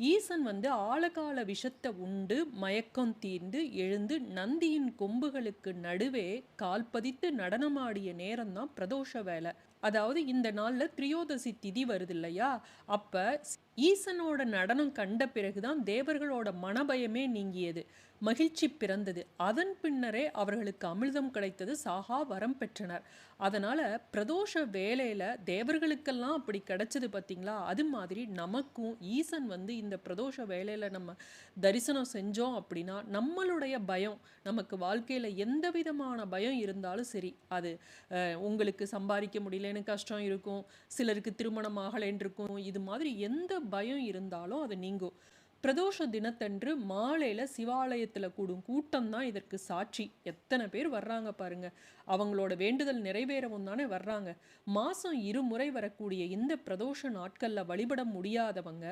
ஈசன் வந்து ஆழகால விஷத்தை உண்டு மயக்கம் தீர்ந்து எழுந்து நந்தியின் கொம்புகளுக்கு நடுவே கால் பதித்து நடனமாடிய நேரம்தான் பிரதோஷ வேலை அதாவது இந்த நாளில் திரியோதசி திதி வருது இல்லையா அப்போ ஈசனோட நடனம் கண்ட பிறகுதான் தேவர்களோட மனபயமே நீங்கியது மகிழ்ச்சி பிறந்தது. அதன் பின்னரே அவர்களுக்கு அமிர்தம் கிடைத்தது சாகா வரம் பெற்றனர். அதனால பிரதோஷ வேலையில தேவர்களுக்கெல்லாம் அப்படி கிடைச்சது பார்த்தீங்களா அது மாதிரி நமக்கும் ஈசன் வந்து இந்த பிரதோஷ வேலையில நம்ம தரிசனம் செஞ்சோம் அப்படின்னா நம்மளுடைய பயம் நமக்கு வாழ்க்கையில எந்த விதமான பயம் இருந்தாலும் சரி அது உங்களுக்கு சம்பாதிக்க முடியல எனக்கு கஷ்டம் இருக்கும் சிலருக்கு திருமணம் ஆகலைன்னு இருக்கும் இது மாதிரி எந்த பயம் இருந்தாலும் அது நீங்கும். பிரதோஷ தினத்தன்று மாலையில் சிவாலயத்தில் கூடும் கூட்டம் தான் இதற்கு சாட்சி. எத்தனை பேர் வர்றாங்க பாருங்க. அவங்களோட வேண்டுதல் நிறைவேறவும் தானே வர்றாங்க. மாதம் இருமுறை வரக்கூடிய இந்த பிரதோஷ நாட்களில் வழிபட முடியாதவங்க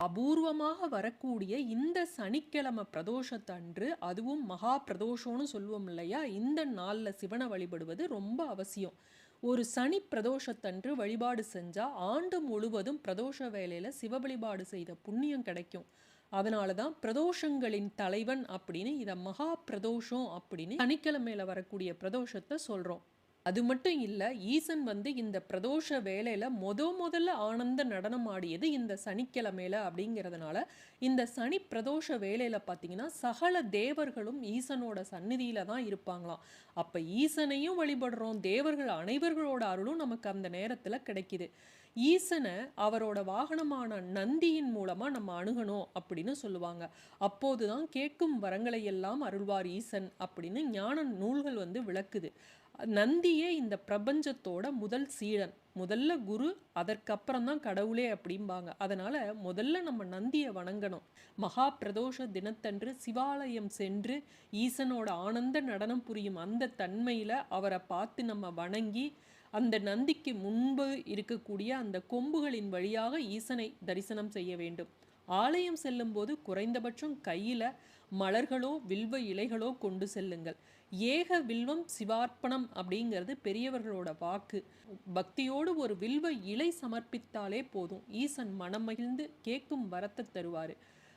அபூர்வமாக வரக்கூடிய இந்த சனிக்கிழமை பிரதோஷத்தன்று அதுவும் மகா பிரதோஷம்னு சொல்லுவோம் இல்லையா? இந்த நாளில் சிவனை வழிபடுவது ரொம்ப அவசியம். ஒரு சனி பிரதோஷத்தன்று வழிபாடு செஞ்சா ஆண்டு முழுவதும் பிரதோஷ வேலையில சிவ வழிபாடு செய்த புண்ணியம் கிடைக்கும். அதனால தான் பிரதோஷங்களின் தலைவன் அப்படின்னு இதை மகா பிரதோஷம் அப்படின்னு சனிக்கிழமையில் வரக்கூடிய பிரதோஷத்தை சொல்றோம். அது மட்டும் இல்லை ஈசன் வந்து இந்த பிரதோஷ வேலையில் முத முதல்ல ஆனந்த நடனம் ஆடியது இந்த சனிக்கிழமையில் அப்படிங்கிறதுனால இந்த சனி பிரதோஷ வேலையில் பார்த்தீங்கன்னா சகல தேவர்களும் ஈசனோட சந்நிதியில் தான் இருப்பாங்களாம். அப்போ ஈசனையும் வழிபடுறோம் தேவர்கள் அனைவர்களோட அருளும் நமக்கு அந்த நேரத்தில் கிடைக்குது. ஈசனை அவரோட வாகனமான நந்தியின் மூலமாக நம்ம அணுகணும் அப்படின்னு சொல்லுவாங்க. அப்போதுதான் கேட்கும் வரங்களை எல்லாம் அருள்வார் ஈசன் அப்படின்னு ஞான நூல்கள் வந்து விளக்குது. நந்தியே இந்த பிரபஞ்சத்தோட முதல் சீடன். முதல்ல குரு அதற்கப்புறம் தான் கடவுளே அப்படிம்பாங்க. அதனால முதல்ல நம்ம நந்தியை வணங்கணும். மகா பிரதோஷ தினத்தன்று சிவாலயம் சென்று ஈசனோட ஆனந்த நடனம் புரியும் அந்த தன்மையில் அவரை பார்த்து நம்ம வணங்கி அந்த நந்திக்கு முன்பு இருக்கக்கூடிய அந்த கொம்புகளின் வழியாக ஈசனை தரிசனம் செய்ய வேண்டும். ஆலயம் செல்லும்போது குறைந்தபட்சம் கையில் மலர்களோ வில்வ இலைகளோ கொண்டு செல்லுங்கள். ஏக வில்வம் சிவார்ப்பணம் அப்படிங்கிறது பெரியவர்களோட வாக்கு. பக்தியோடு ஒரு வில்வ இலை சமர்ப்பித்தாலே போதும். ஈசன் மனம் மகிழ்ந்து கேட்கும் வரத்தை தருவார்.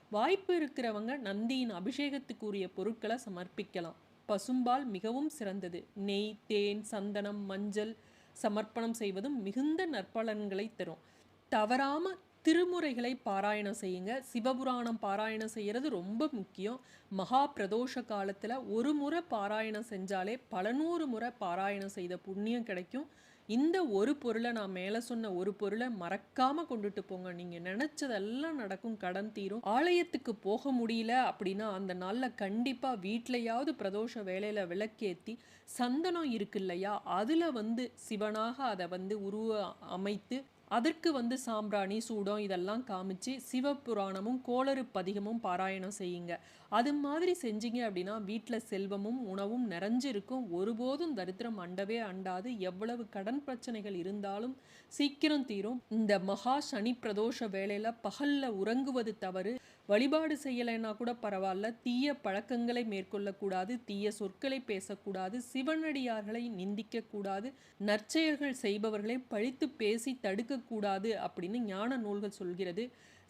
வாய்ப்பு இருக்கிறவங்க நந்தியின் அபிஷேகத்துக்குரிய பொருட்களை சமர்ப்பிக்கலாம். பசும்பால் மிகவும் சிறந்தது. நெய் தேன் சந்தனம் மஞ்சள் சமர்ப்பணம் செய்வதும் மிகுந்த நற்பலன்களை தரும். தவறாம திருமுறைகளை பாராயணம் செய்யுங்க. சிவபுராணம் பாராயணம் செய்கிறது ரொம்ப முக்கியம். மகா பிரதோஷ காலத்தில் ஒரு முறை பாராயணம் செஞ்சாலே பல நூறு முறை பாராயணம் செய்த புண்ணியம் கிடைக்கும். இந்த ஒரு பொருளை நான் மேலே சொன்ன ஒரு பொருளை மறக்காமல் கொண்டுட்டு போங்க. நீங்கள் நினச்சதெல்லாம் நடக்கும் கடன் தீரும். ஆலயத்துக்கு போக முடியல அப்படின்னா அந்த நாளில் கண்டிப்பாக வீட்லையாவது பிரதோஷ வேலையில் விளக்கேத்தி சந்தனம் இருக்கு இல்லையா? அதில் வந்து சிவனாக அதை வந்து உருவ அமைத்து அதற்கு வந்து சாம்பிராணி சூடம் இதெல்லாம் காமிச்சு சிவபுராணமும் கோளறு பதிகமும் பாராயணம் செய்யுங்க. அது மாதிரி செஞ்சீங்க அப்படின்னா வீட்டில் செல்வமும் உணவும் நிறைஞ்சிருக்கும். ஒருபோதும் தரித்திரம் அண்டவே அண்டாது. எவ்வளவு கடன் பிரச்சனைகள் இருந்தாலும் சீக்கிரம் தீரும். இந்த மகா சனி பிரதோஷ வேலையில் பகலில் உறங்குவது தவறு. வழிபாடு செய்யலைன்னா கூட பரவாயில்ல. தீய பழக்கங்களை மேற்கொள்ளக்கூடாது தீய சொற்களை பேசக்கூடாது சிவனடியார்களை நிந்திக்க கூடாது நற்செயல்கள் செய்பவர்களை பழித்து பேசி தடுக்கக்கூடாது அப்படின்னு ஞான நூல்கள் சொல்கிறது.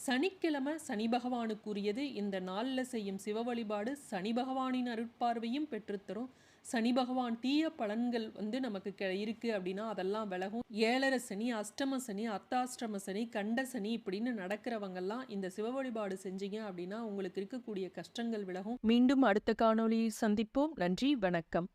சனிக்கிழமை சனி பகவானுக்குரியது. இந்த நாளில் செய்யும் சிவ வழிபாடு சனி பகவானின் அருட்பார்வையும் பெற்றுத்தரும். சனி பகவான் தீய பலன்கள் வந்து நமக்கு கெ- இருக்கு அப்படின்னா அதெல்லாம் விலகும். ஏழரை சனி அஷ்டம சனி அர்த்தாஷ்டம சனி கண்ட சனி இப்படின்னு நடக்கிறவங்கெல்லாம் இந்த சிவ வழிபாடு செஞ்சீங்க அப்படின்னா உங்களுக்கு இருக்கக்கூடிய கஷ்டங்கள் விலகும். மீண்டும் அடுத்த காணொளியை சந்திப்போம். நன்றி வணக்கம்.